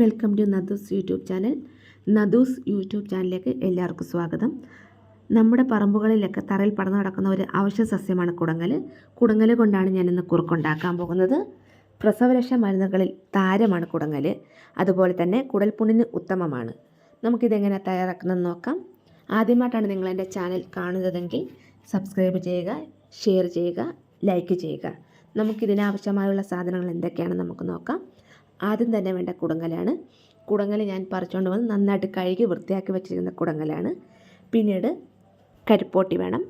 Welcome to നദൂസ് YouTube channel. നദൂസ് YouTube ചാനലിലേക്ക് എല്ലാവർക്കും സ്വാഗതം. നമ്മുടെ പറമ്പുകളിലൊക്കെ തറയിൽ പടർന്നു നടക്കുന്ന ഒരു അവശ്യ സസ്യമാണ് കുടങ്ങൽ. കുടങ്ങൽ കൊണ്ടാണ് ഞാനിന്ന് കുറുക്കുണ്ടാക്കാൻ പോകുന്നത്. പ്രസവരക്ഷ മരുന്നുകളിൽ താരമാണ് കുടങ്ങൽ. അതുപോലെ തന്നെ കുടൽപ്പുണ്ണിന് ഉത്തമമാണ്. നമുക്കിതെങ്ങനെ തയ്യാറാക്കുന്നതെന്ന് നോക്കാം. ആദ്യമായിട്ടാണ് നിങ്ങൾ എന്റെ ചാനൽ കാണുന്നതെങ്കിൽ സബ്സ്ക്രൈബ് ചെയ്യുക ഷെയർ ചെയ്യുക ലൈക്ക് ചെയ്യുക. നമുക്കിതിനാവശ്യമായുള്ള സാധനങ്ങൾ എന്തൊക്കെയാണെന്ന് നമുക്ക് നോക്കാം. ആദ്യം തന്നെ വേണ്ട കുടങ്ങലാണ് കുടങ്ങൽ ഞാൻ പറിച്ചുകൊണ്ട് വന്ന് നന്നായിട്ട് കഴുകി വൃത്തിയാക്കി വെച്ചിരിക്കുന്ന കുടങ്ങലാണ് പിന്നീട് കരിപ്പോട്ടി വേണം.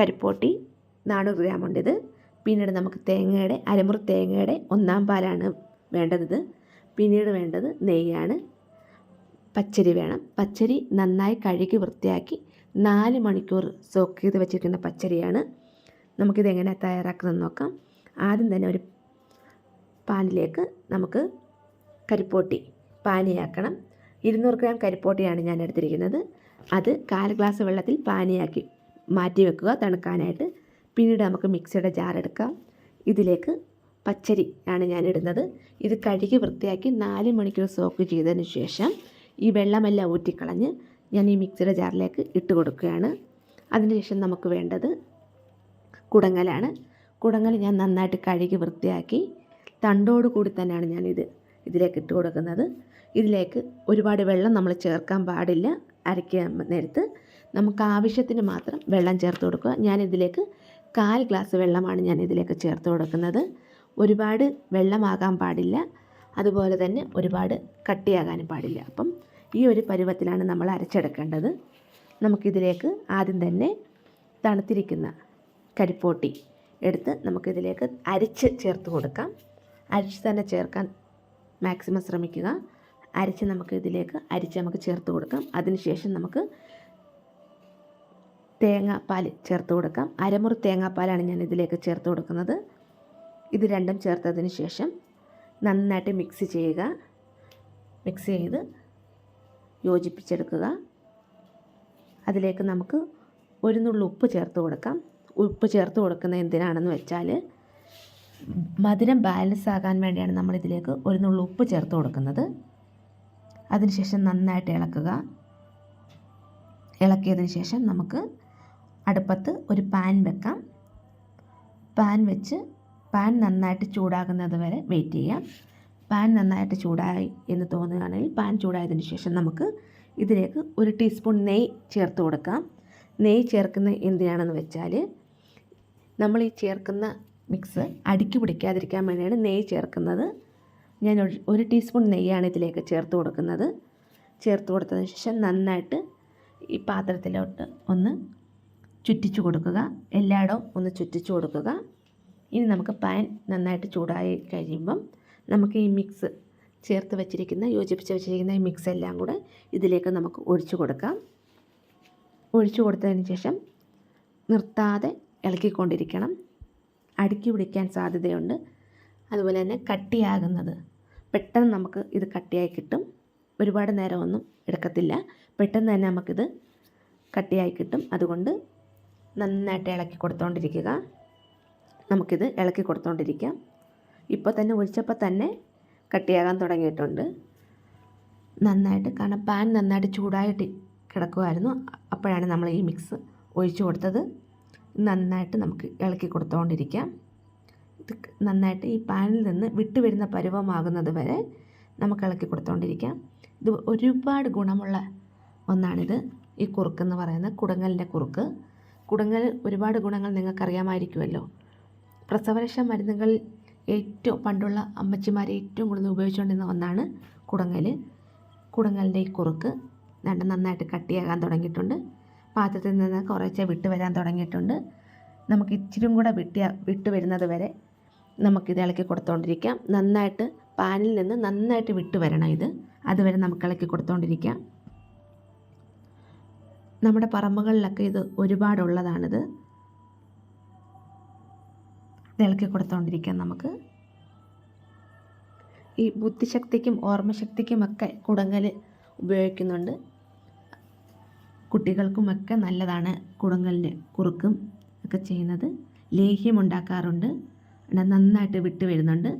കരിപ്പോട്ടി നാനൂറ് ഗ്രാം ഉണ്ട് ഇത് പിന്നീട് നമുക്ക് തേങ്ങയുടെ അരമുറി തേങ്ങയുടെ ഒന്നാം പാലാണ് വേണ്ടത് പിന്നീട് വേണ്ടത് നെയ്യാണ്. പച്ചരി വേണം. പച്ചരി നന്നായി കഴുകി വൃത്തിയാക്കി നാല് മണിക്കൂർ സോക്ക് ചെയ്ത് വെച്ചിരിക്കുന്ന പച്ചരിയാണ്. നമുക്കിത് എങ്ങനെ തയ്യാറാക്കുന്നത് നോക്കാം. ആദ്യം തന്നെ ഒരു പാനിലേക്ക് നമുക്ക് കരിപ്പോട്ടി പാനിയാക്കണം. ഇരുന്നൂറ് ഗ്രാം കരിപ്പോട്ടിയാണ് ഞാൻ എടുത്തിരിക്കുന്നത്. അത് കാൽ ഗ്ലാസ് വെള്ളത്തിൽ പാനിയാക്കി മാറ്റി വെക്കുക തണുക്കാനായിട്ട്. പിന്നീട് നമുക്ക് മിക്സിയുടെ ജാർ എടുക്കാം. ഇതിലേക്ക് പച്ചരി ആണ് ഞാൻ ഇടുന്നത്. ഇത് കഴുകി വൃത്തിയാക്കി നാല് മണിക്കൂർ സോക്ക് ചെയ്തതിന് ശേഷം ഈ വെള്ളമെല്ലാം ഊറ്റിക്കളഞ്ഞ് ഞാൻ ഈ മിക്സിയുടെ ജാറിലേക്ക് ഇട്ട് കൊടുക്കുകയാണ്. അതിനുശേഷം നമുക്ക് വേണ്ടത് കുടങ്ങലാണ്. കുടങ്ങൽ ഞാൻ നന്നായിട്ട് കഴുകി വൃത്തിയാക്കി തണ്ടോട് കൂടി തന്നെയാണ് ഞാനിത് ഇതിലേക്ക് ഇട്ട് കൊടുക്കുന്നത്. ഇതിലേക്ക് ഒരുപാട് വെള്ളം നമ്മൾ ചേർക്കാൻ പാടില്ല. അരയ്ക്കാൻ നേരത്ത് നമുക്ക് ആവശ്യത്തിന് മാത്രം വെള്ളം ചേർത്ത് കൊടുക്കുക. ഞാനിതിലേക്ക് കാൽ ഗ്ലാസ് വെള്ളമാണ് ഞാൻ ഇതിലേക്ക് ചേർത്ത് കൊടുക്കുന്നത്. ഒരുപാട് വെള്ളമാകാൻ പാടില്ല. അതുപോലെ തന്നെ ഒരുപാട് കട്ടിയാകാനും പാടില്ല. അപ്പം ഈ ഒരു പരുവത്തിലാണ് നമ്മൾ അരച്ചെടുക്കേണ്ടത്. നമുക്കിതിലേക്ക് ആദ്യം തന്നെ തണുത്തിരിക്കുന്ന കരിപ്പോട്ടി എടുത്ത് നമുക്കിതിലേക്ക് അരച്ച് ചേർത്ത് കൊടുക്കാം. അരിച്ച് തന്നെ ചേർക്കാൻ മാക്സിമം ശ്രമിക്കുക. അരിച്ച് നമുക്ക് ഇതിലേക്ക് അരിച്ച് നമുക്ക് ചേർത്ത് കൊടുക്കാം. അതിനുശേഷം നമുക്ക് തേങ്ങാപ്പാൽ ചേർത്ത് കൊടുക്കാം. അരമുറി തേങ്ങാപ്പാലാണ് ഞാൻ ഇതിലേക്ക് ചേർത്ത് കൊടുക്കുന്നത്. ഇത് രണ്ടും ചേർത്തതിന് ശേഷം നന്നായിട്ട് മിക്സ് ചെയ്യുക. മിക്സ് ചെയ്ത് യോജിപ്പിച്ചെടുക്കുക. അതിലേക്ക് നമുക്ക് ഒരു നുള്ളു ഉപ്പ് ചേർത്ത് കൊടുക്കാം. ഉപ്പ് ചേർത്ത് കൊടുക്കുന്നത് എന്തിനാണെന്ന് വെച്ചാൽ മധുരം ബാലൻസ് ആകാൻ വേണ്ടിയാണ് നമ്മൾ ഇതിലേക്ക് ഒരു നുള്ളു ഉപ്പ് ചേർത്ത് കൊടുക്കുന്നത്. അതിനുശേഷം നന്നായിട്ട് ഇളക്കുക. ഇളക്കിയതിന് ശേഷം നമുക്ക് അടുപ്പത്ത് ഒരു പാൻ വെക്കാം. പാൻ വെച്ച് പാൻ നന്നായിട്ട് ചൂടാകുന്നത് വരെ വെയിറ്റ് ചെയ്യാം. പാൻ നന്നായിട്ട് ചൂടായി എന്ന് തോന്നുകയാണെങ്കിൽ പാൻ ചൂടായതിന് ശേഷം നമുക്ക് ഇതിലേക്ക് ഒരു ടീസ്പൂൺ നെയ്യ് ചേർത്ത് കൊടുക്കാം. നെയ്യ് ചേർക്കുന്ന എന്തിനാണെന്ന് വെച്ചാൽ നമ്മൾ ഈ ചേർക്കുന്ന മിക്സ് അടുക്കി പിടിക്കാതിരിക്കാൻ വേണ്ടിയാണ് നെയ്യ് ചേർക്കുന്നത്. ഞാൻ ഒരു ടീസ്പൂൺ നെയ്യാണ് ഇതിലേക്ക് ചേർത്ത് കൊടുക്കുന്നത്. ചേർത്ത് കൊടുത്തതിന് ശേഷം നന്നായിട്ട് ഈ പാത്രത്തിലോട്ട് ഒന്ന് ചുറ്റിച്ചു കൊടുക്കുക. എല്ലായിടവും ഒന്ന് ചുറ്റിച്ചു കൊടുക്കുക. ഇനി നമുക്ക് പാൻ നന്നായിട്ട് ചൂടായി കഴിയുമ്പം നമുക്ക് ഈ മിക്സ് ചേർത്ത് വെച്ചിരിക്കുന്ന യോജിപ്പിച്ച് വെച്ചിരിക്കുന്ന ഈ മിക്സ് എല്ലാം കൂടെ ഇതിലേക്ക് നമുക്ക് ഒഴിച്ചു കൊടുക്കാം. ഒഴിച്ചു കൊടുത്തതിന് ശേഷം നിർത്താതെ ഇളക്കിക്കൊണ്ടിരിക്കണം. അടുക്കി പിടിക്കാൻ സാധ്യതയുണ്ട്. അതുപോലെ തന്നെ കട്ടിയാകുന്നത്. പെട്ടെന്ന് നമുക്ക് ഇത് കട്ടിയായി കിട്ടും. ഒരുപാട് നേരമൊന്നും എടുക്കത്തില്ല. പെട്ടെന്ന് തന്നെ നമുക്കിത് കട്ടിയായി കിട്ടും. അതുകൊണ്ട് നന്നായിട്ട് ഇളക്കി കൊടുത്തുകൊണ്ടിരിക്കുക നമുക്കിത് ഇളക്കി കൊടുത്തുകൊണ്ടിരിക്കാം ഇപ്പോൾ തന്നെ ഒഴിച്ചപ്പോൾ തന്നെ കട്ടിയാകാൻ തുടങ്ങിയിട്ടുണ്ട്. നന്നായിട്ട് കാരണം പാൻ നന്നായിട്ട് ചൂടായിട്ട് കിടക്കുമായിരുന്നു അപ്പോഴാണ് നമ്മൾ ഈ മിക്സ് ഒഴിച്ചു കൊടുത്തത്. നന്നായിട്ട് നമുക്ക് ഇളക്കി കൊടുത്തുകൊണ്ടിരിക്കാം ഇത് നന്നായിട്ട് ഈ പാനിൽ നിന്ന് വിട്ടു വരുന്ന പരുവമാകുന്നത് വരെ നമുക്ക് ഇളക്കി കൊടുത്തുകൊണ്ടിരിക്കാം ഇത് ഒരുപാട് ഗുണമുള്ള ഒന്നാണിത്. ഈ കുറുക്കെന്ന് പറയുന്ന കുടങ്ങലിന്റെ കുറുക്ക്. കുടങ്ങൽ ഒരുപാട് ഗുണങ്ങൾ നിങ്ങൾക്കറിയാമായിരിക്കുമല്ലോ. പ്രസവരക്ഷ മരുന്നുകൾ ഏറ്റവും പണ്ടുള്ള അമ്മച്ചിമാർ ഏറ്റവും കൂടുതൽ ഉപയോഗിച്ചുകൊണ്ടിരുന്ന ഒന്നാണ് കുടങ്ങൽ. കുടങ്ങലിന്റെ ഈ കുറുക്ക് നന്നായിട്ട് കട്ടിയാകാൻ തുടങ്ങിയിട്ടുണ്ട്. പാത്രത്തിൽ നിന്ന് കുറേശ്ശെ വിട്ട് വരാൻ തുടങ്ങിയിട്ടുണ്ട്. നമുക്ക് ഇച്ചിരും കൂടെ വിട്ടിയ വിട്ട് വരുന്നത് വരെ നമുക്കിത് ഇളക്കി കൊടുത്തുകൊണ്ടിരിക്കാം നന്നായിട്ട് പാനിൽ നിന്ന് നന്നായിട്ട് വിട്ട് വരണം ഇത്. അതുവരെ നമുക്ക് ഇളക്കി കൊടുത്തുകൊണ്ടിരിക്കാം നമ്മുടെ പറമ്പുകളിലൊക്കെ ഇത് ഒരുപാടുള്ളതാണിത്. ഇളക്കി കൊടുത്തുകൊണ്ടിരിക്കാം നമുക്ക്. ഈ ബുദ്ധിശക്തിക്കും ഓർമ്മശക്തിക്കുമൊക്കെ കുടങ്ങൽ ഉപയോഗിക്കുന്നുണ്ട്. കുട്ടികൾക്കുമൊക്കെ നല്ലതാണ് കുടങ്ങലിന്റെ കുറുക്കും ഒക്കെ ചെയ്യുന്നത്. ലേഹ്യം ഉണ്ടാക്കാറുണ്ട് നന്നായിട്ട് വിട്ട് വരുന്നുണ്ട്.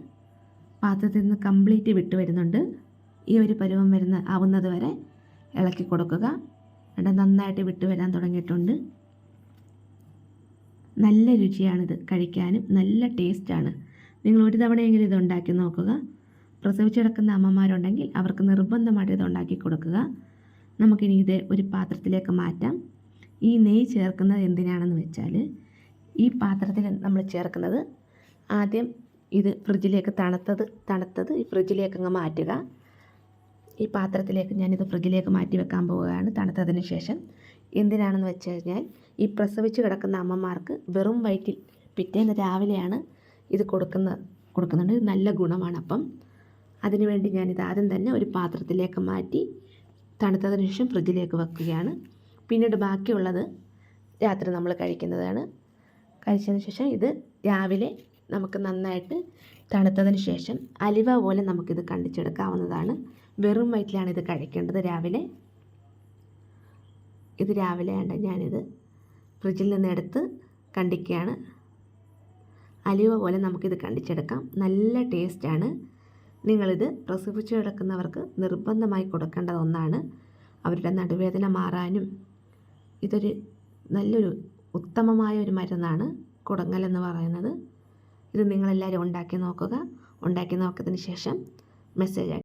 പാത്രത്തിൽ നിന്ന് കംപ്ലീറ്റ് വിട്ട് വരുന്നുണ്ട്. ഈ ഒരു പരുവം വരുന്ന ആവുന്നത് വരെ ഇളക്കി കൊടുക്കുക. നന്നായിട്ട് വിട്ട് വരാൻ തുടങ്ങിയിട്ടുണ്ട്. നല്ല രുചിയാണിത് കഴിക്കാനും. നല്ല ടേസ്റ്റാണ്. നിങ്ങൾ ഒരു തവണയെങ്കിലും ഇത് ഉണ്ടാക്കി നോക്കുക പ്രസവിച്ചിടക്കുന്ന അമ്മമാരുണ്ടെങ്കിൽ അവർക്ക് നിർബന്ധമായിട്ട് ഇത് ഉണ്ടാക്കി കൊടുക്കുക. നമുക്കിനി ഇത് ഒരു പാത്രത്തിലേക്ക് മാറ്റാം. ഈ നെയ്യ് ചേർക്കുന്നത് എന്തിനാണെന്ന് വെച്ചാൽ ഈ പാത്രത്തിൽ നമ്മൾ ചേർക്കുന്നത് ആദ്യം ഇത് ഫ്രിഡ്ജിലേക്ക് തണുത്തത് തണുത്തത് ഈ ഫ്രിഡ്ജിലേക്ക് അങ്ങ് മാറ്റുക. ഈ പാത്രത്തിലേക്ക് ഞാനിത് ഫ്രിഡ്ജിലേക്ക് മാറ്റി വെക്കാൻ പോവുകയാണ് തണുത്തതിന് ശേഷം. എന്തിനാണെന്ന് വെച്ച് കഴിഞ്ഞാൽ ഈ പ്രസവിച്ച് കിടക്കുന്ന അമ്മമാർക്ക് വെറും വയറ്റിൽ പിറ്റേന്ന് രാവിലെയാണ് ഇത് കൊടുക്കുന്ന കൊടുക്കുന്നുണ്ട്. നല്ല ഗുണമാണ് അപ്പം. അതിനുവേണ്ടി ഞാനിത് ആദ്യം തന്നെ ഒരു പാത്രത്തിലേക്ക് മാറ്റി തണുത്തതിന് ശേഷം ഫ്രിഡ്ജിലേക്ക് വെക്കുകയാണ്. പിന്നീട് ബാക്കിയുള്ളത് രാത്രി നമ്മൾ കഴിക്കുന്നതാണ്. കഴിച്ചതിന് ശേഷം ഇത് രാവിലെ നമുക്ക് നന്നായിട്ട് തണുത്തതിന് ശേഷം അലിവ പോലെ നമുക്കിത് കണ്ടിച്ചെടുക്കാവുന്നതാണ്. വെറും വയറ്റിലാണ് ഇത് കഴിക്കേണ്ടത് രാവിലെ. ഇത് രാവിലെ ആണ്ട് ഞാനിത് ഫ്രിഡ്ജിൽ നിന്ന് എടുത്ത് കണ്ടിക്കുകയാണ് അലിവ പോലെ നമുക്കിത് കണ്ടിച്ചെടുക്കാം. നല്ല ടേസ്റ്റാണ്. നിങ്ങളിത് പ്രസവിച്ചു കിടക്കുന്നവർക്ക് നിർബന്ധമായി കൊടുക്കേണ്ട ഒന്നാണ്. അവരുടെ നടുവേദന മാറാനും ഇതൊരു നല്ലൊരു ഉത്തമമായ ഒരു മരുന്നാണ് കുടങ്ങൽ എന്ന് പറയുന്നത്. ഇത് നിങ്ങളെല്ലാവരും ഉണ്ടാക്കി നോക്കുക. ഉണ്ടാക്കി നോക്കിയതിന് ശേഷം മെസ്സേജ്